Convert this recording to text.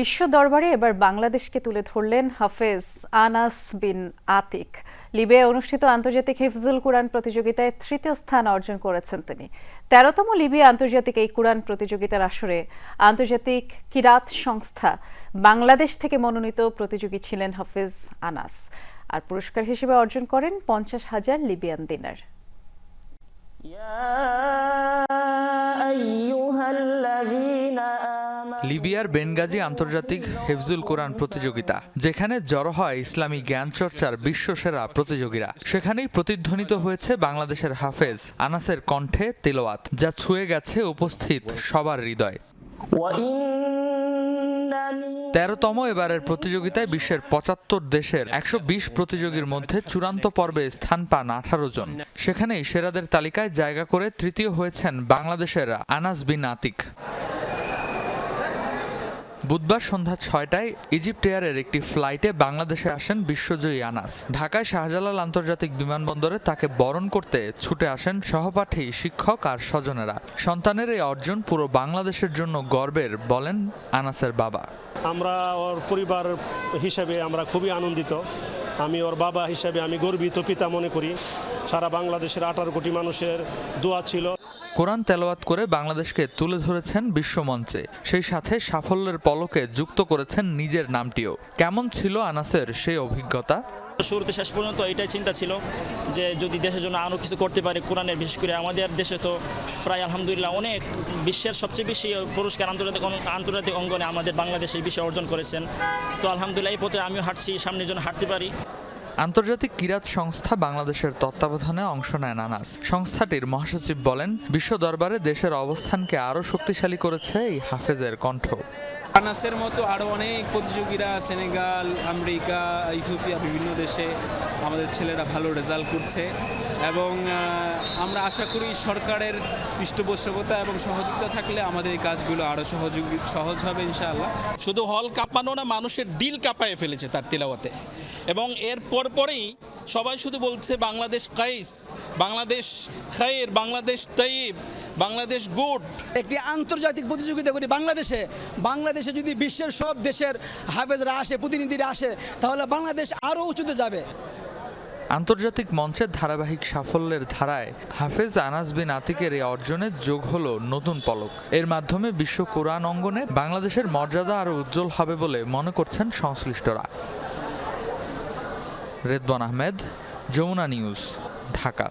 বিশ্ব দরবারে এবার বাংলাদেশকে তুলে ধরলেন হাফেজ আনাস বিন আতিক। লিবিয়ায় অনুষ্ঠিত আন্তর্জাতিক হিফজুল কুরআন প্রতিযোগিতায় তৃতীয় স্থান অর্জন করেছেন তিনি। তেরোতম লিবিয়া আন্তর্জাতিক এই কুরআন প্রতিযোগিতার আসরে আন্তর্জাতিক কিরাত সংস্থা বাংলাদেশ থেকে মনোনীত প্রতিযোগী ছিলেন হাফেজ আনাস। আর পুরস্কার হিসেবে অর্জন করেন পঞ্চাশ হাজার লিবিয়ান দিনার। লিবিয়ার বেনগাজি আন্তর্জাতিক হেফজুল কোরআন প্রতিযোগিতা, যেখানে জড়ো হয় ইসলামী জ্ঞান চর্চার বিশ্বসেরা প্রতিযোগীরা। সেখানেই প্রতিধ্বনিত হয়েছে বাংলাদেশের হাফেজ আনাসের কণ্ঠে তেলোয়াত যা ছুঁয়ে গেছে উপস্থিত সবার হৃদয়। তেরোতম এবারের প্রতিযোগিতায় বিশ্বের পঁচাত্তর দেশের একশো বিশ প্রতিযোগীর মধ্যে চূড়ান্ত পর্বে স্থান পান আঠারো জন। সেখানেই সেরাদের তালিকায় জায়গা করে তৃতীয় হয়েছেন বাংলাদেশের আনাস বিন আতিক। বুধবার সন্ধ্যা ছয়টায় ইজিপ্ট এয়ারের একটি ফ্লাইটে বাংলাদেশে আসেন বিশ্বজয়ী আনাস। ঢাকায় শাহজালাল আন্তর্জাতিক বিমানবন্দরে তাকে বরণ করতে ছুটে আসেন সহপাঠী, শিক্ষক আর স্বজনেরা। সন্তানের এই অর্জন পুরো বাংলাদেশের জন্য গর্বের, বলেন আনাসের বাবা। আমরা ওর পরিবার হিসেবে আমরা খুবই আনন্দিত। আমি ওর বাবা হিসেবে আমি গর্বিত পিতা মনে করি। সারা বাংলাদেশের আঠারো কোটি মানুষের দোয়া ছিল। কোরআন তেলাওয়াত করে বাংলাদেশকে তুলে ধরেছেন বিশ্বমঞ্চে সেই সাথে সাফল্যের পলকে যুক্ত করেছেন নিজের নামটিও। কেমন ছিল আনাসের সেই অভিজ্ঞতা? শুরুতে শেষ পর্যন্ত এটাই চিন্তা ছিল যে যদি দেশের জন্য আরও কিছু করতে পারে কোরআনের, বিশেষ করে আমাদের দেশে তো প্রায় আলহামদুলিল্লাহ অনেক বিশ্বের সবচেয়ে বেশি পুরস্কার আন্তর্জাতিক আন্তর্জাতিক অঙ্গনে আমাদের বাংলাদেশ এই বিষয়ে অর্জন করেছেন। তো আলহামদুলিল্লাহ এই পথে আমিও হাঁটছি, সামনের জন্য হাঁটতে পারি। আন্তর্জাতিক কিরাত সংস্থা বাংলাদেশের তত্ত্বাবধানে অংশ নেয় নানাস সংস্থাটির মহাসচিব বলেন, বিশ্ব দরবারে দেশের অবস্থানকে আরও শক্তিশালী করেছে এই হাফেজের কণ্ঠ। আনাসের মতো আরও অনেক প্রতিযোগীরা, সেনেগাল, আমেরিকা, ইথিওপিয়া, বিভিন্ন দেশে আমাদের ছেলেরা ভালো রেজাল্ট করছে। এবং আমরা আশা করি সরকারের পৃষ্ঠপোষকতা এবং সহযোগিতা থাকলে আমাদের এই কাজগুলো আরও সহযোগী, সহজ হবে ইনশাআল্লাহ। শুধু হল কাঁপানো না, মানুষের দিল কাঁপায় ফেলেছে তার তেলাওয়াতে। এবং এর পর পরেই সবাই শুধু বলছে, বাংলাদেশ কাইস, বাংলাদেশ খায়ের বাংলাদেশ তৈব বাংলাদেশ গুড একটি আন্তর্জাতিক প্রতিযোগিতা করি বাংলাদেশে। বাংলাদেশে যদি বিশ্বের সব দেশের হাফেজরা আসে প্রতিনিধিরা আসে তাহলে বাংলাদেশ আরও উঁচুতে যাবে। আন্তর্জাতিক মঞ্চের ধারাবাহিক সাফল্যের ধারায় হাফেজ আনাস বিন আতিকের এই অর্জনে যোগ হলো নতুন পলক। এর মাধ্যমে বিশ্ব কোরআন অঙ্গনে বাংলাদেশের মর্যাদা আরও উজ্জ্বল হবে বলে মনে করছেন সংশ্লিষ্টরা। রেদওয়ান আহমেদ যমুনা নিউজ ঢাকা।